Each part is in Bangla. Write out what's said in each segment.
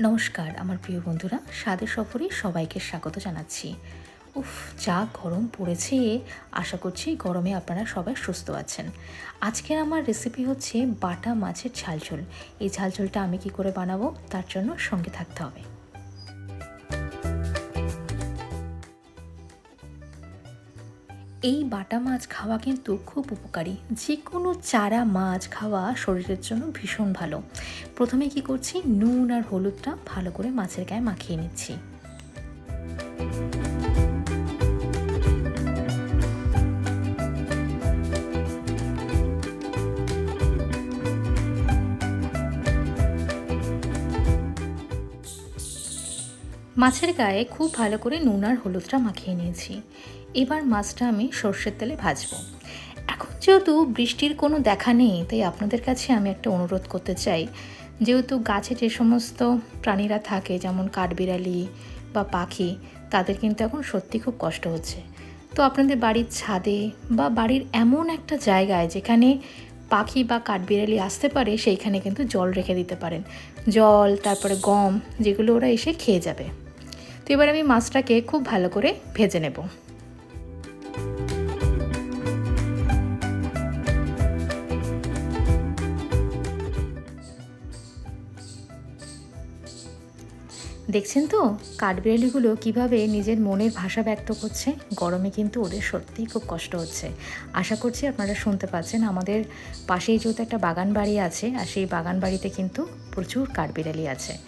নমস্কার, আমার প্রিয় বন্ধুরা। স্বাদের সফরে সবাইকে স্বাগত জানাচ্ছি। উফ, যা গরম পড়েছে। আশা করছি গরমে আপনারা সবাই সুস্থ আছেন। আজকের আমার রেসিপি হচ্ছে বাটা মাছের ঝালঝোল। এই ঝালঝোলটা আমি কি করে বানাবো? তার জন্য সঙ্গে থাকতে হবে। এই বাটা মাছ খাওয়া কিন্তু খুব উপকারী। যে কোনো চারা মাছ খাওয়া শরীরের জন্য ভীষণ ভালো। প্রথমে কি করছি? নুন আর হলুদটা ভালো করে মাছের গায়ে মাখিয়ে নিচ্ছি। মাছের গায়ে খুব ভালো করে নুন আর হলুদটা মাখিয়ে নিয়েছি। এবার মাছটা আমি সর্ষের তেলে ভাজবো। এখন যেহেতু বৃষ্টির কোনো দেখা নেই, তাই আপনাদের কাছে আমি একটা অনুরোধ করতে চাই। যেহেতু গাছে যে সমস্ত প্রাণীরা থাকে, যেমন কাঠবিড়ালি বা পাখি, তাদের কিন্তু এখন সত্যি খুব কষ্ট হচ্ছে। তো আপনাদের বাড়ির ছাদে বা বাড়ির এমন একটা জায়গায় যেখানে পাখি বা কাঠবিড়ালি আসতে পারে, সেইখানে কিন্তু জল রেখে দিতে পারেন। জল, তারপরে গম, যেগুলো ওরা এসে খেয়ে যাবে। তো এবার আমি মাছটাকে খুব ভালো করে ভেজে নেব। দেখছেন তো? কাঠবিড়ালিগুলো কীভাবে নিজের মনের ভাষা ব্যক্ত করছে? গরমে কিন্তু ওদের সত্যিই খুব কষ্ট হচ্ছে। আশা করছি আপনারা শুনতে পাচ্ছেন, আমাদের পাশেই যেহেতু একটা বাগান বাড়ি আছে, আর সেই বাগান বাড়িতে কিন্তু প্রচুর কাঠবিড়ালি আছে।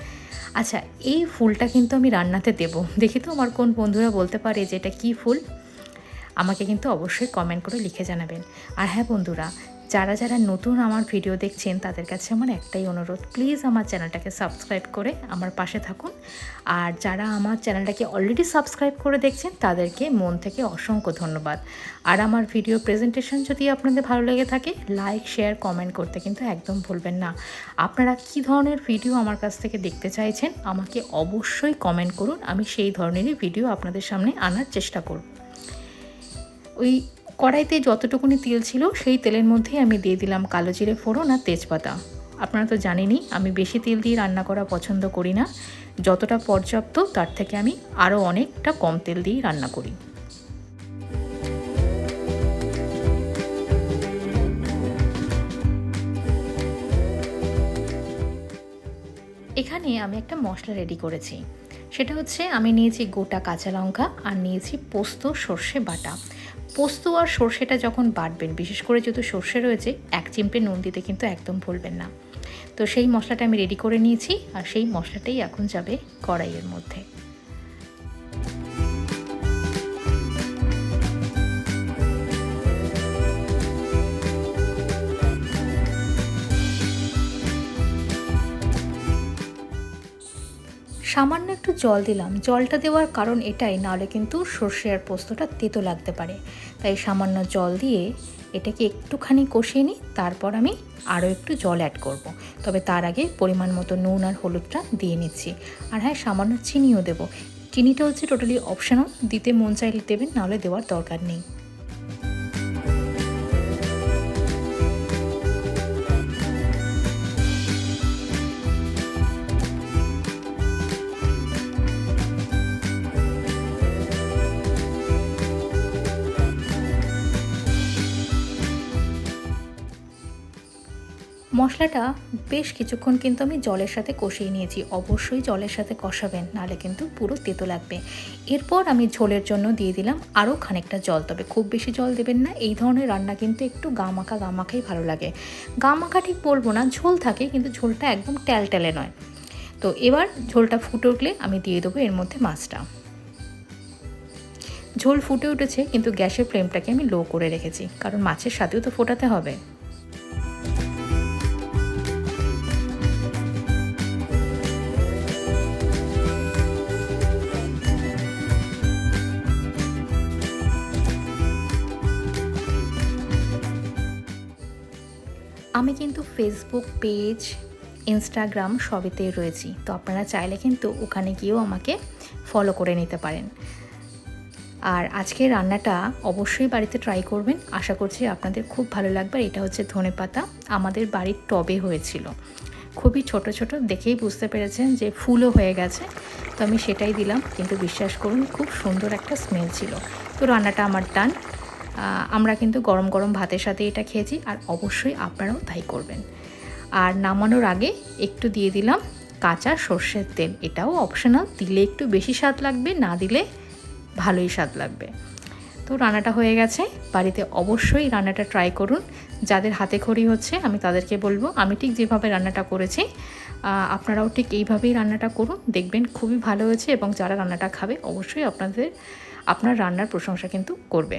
আচ্ছা এই ফুলটা কিন্তু আমি রান্নাতে দেব। দেখি তো আমার কোন বন্ধুরা বলতে পারে যে এটা কী ফুল? আমাকে কিন্তু অবশ্যই কমেন্ট করে লিখে জানাবেন। আর হ্যাঁ বন্ধুরা যারা যারা নতুন আমার ভিডিও দেখছেন, তাদের কাছে আমার একটাই অনুরোধ প্লিজ আমার চ্যানেলটাকে সাবস্ক্রাইব করে আমার পাশে থাকুন। আর যারা আমার চ্যানেলটাকে অলরেডি সাবস্ক্রাইব করে দেখছেন, তাদেরকে মন থেকে অসংখ্য ধন্যবাদ। আর আমার ভিডিও প্রেজেন্টেশন যদি আপনাদের ভালো লেগে থাকে লাইক শেয়ার কমেন্ট করতে কিন্তু একদম ভুলবেন না। আপনারা কী ধরনের ভিডিও আমার কাছ থেকে দেখতে চাইছেন, আমাকে অবশ্যই কমেন্ট করুন, আমি সেই ধরনেরই ভিডিও আপনাদের সামনে আনার চেষ্টা করব। ওই কড়াইতে যতটুকুনি তেল ছিল, সেই তেলের মধ্যেই আমি দিয়ে দিলাম কালো জিরে ফোড়ন আর তেজপাতা। আপনারা তো জানেনই, আমি বেশি তেল দিয়ে রান্না করা পছন্দ করি না। যতটা পর্যাপ্ত, তার থেকে আমি আরও অনেকটা কম তেল দিয়েই রান্না করি। এখানে আমি একটা মশলা রেডি করেছি। সেটা হচ্ছে, আমি নিয়েছি গোটা কাঁচা লঙ্কা আর নিয়েছি পোস্ত সর্ষে বাটা। পোস্ত আর সর্ষেটা যখন বাটবেন, বিশেষ করে যেহেতু সর্ষে রয়েছে, এক চিমটে নুন দিতে কিন্তু একদম ভুলবেন না। তো সেই মশলাটা আমি রেডি করে নিয়েছি, আর সেই মশলাটাই এখন যাবে কড়াইয়ের মধ্যে। সামান্য একটু জল দিলাম। জলটা দেওয়ার কারণ এটাই, নাহলে কিন্তু সর্ষে আর পোস্তটা তেতো লাগতে পারে। তাই সামান্য জল দিয়ে এটাকে একটুখানি কষিয়ে নিই, তারপর আমি আরও একটু জল অ্যাড করব। তবে তার আগে পরিমাণ মতো নুন আর হলুদটা দিয়ে নিচ্ছি। আর হ্যাঁ সামান্য চিনিও দেবো। চিনিটা হচ্ছে টোটালি অপশনাল দিতে মন চাইলে দেবেন, নাহলে দেওয়ার দরকার নেই। মশলাটা বেশ কিছুক্ষণ কিন্তু আমি জলের সাথে কষিয়ে নিয়েছি। অবশ্যই জলের সাথে কষাবেন, নাহলে কিন্তু পুরো তেতো লাগবে। এরপর আমি ঝোলের জন্য দিয়ে দিলাম আরও খানিকটা জল, তবে খুব বেশি জল দেবেন না। এই ধরনের রান্না কিন্তু একটু গামাখা গামাখাই ভালো লাগে। গামাখা ঠিক বলব না, ঝোল থাকে কিন্তু ঝোলটা একদম ট্যালট্যালে নয়। তো এবার ঝোলটা ফুটে উঠলে আমি দিয়ে দেবো এর মধ্যে মাছটা। ঝোল ফুটে উঠেছে কিন্তু গ্যাসের ফ্লেমটাকে আমি লো করে রেখেছি, কারণ মাছের সাথেও তো ফোটাতে হবে। আমি কিন্তু ফেসবুক পেজ ইনস্টাগ্রাম সবেতেই রয়েছি। তো আপনারা চাইলে কিন্তু ওখানে গিয়েও আমাকে ফলো করে নিতে পারেন। আর আজকের রান্নাটা অবশ্যই বাড়িতে ট্রাই করবেন। আশা করছি আপনাদের খুব ভালো লাগবে। এটা হচ্ছে ধনে পাতা। আমাদের বাড়ির টবে হয়েছিল। খুবই ছোট ছোট। দেখেই বুঝতে পেরেছেন যে ফুলও হয়ে গেছে। তো আমি সেটাই দিলাম। কিন্তু বিশ্বাস করুন, খুব সুন্দর একটা স্মেল ছিল। তো রান্নাটা আমার ডান আমরা কিন্তু গরম গরম ভাতের সাথে এটা খেয়েছি আর অবশ্যই আপনারাও তাই করবেন। আর নামানোর আগে একটু দিয়ে দিলাম কাঁচা সর্ষের তেল। এটাও অপশনাল দিলে একটু বেশি স্বাদ লাগবে, না দিলে ভালোই স্বাদ লাগবে। তো রান্নাটা হয়ে গেছে। বাড়িতে অবশ্যই রান্নাটা ট্রাই করুন। যাদের হাতে খড়ি হচ্ছে, আমি তাদেরকে বলব, আমি ঠিক যেভাবে রান্নাটা করেছি আপনারাও ঠিক এইভাবেই রান্নাটা করুন। দেখবেন খুবই ভালো হয়েছে এবং যারা রান্নাটা খাবে, অবশ্যই আপনাদের, আপনার রান্নার প্রশংসা কিন্তু করবে।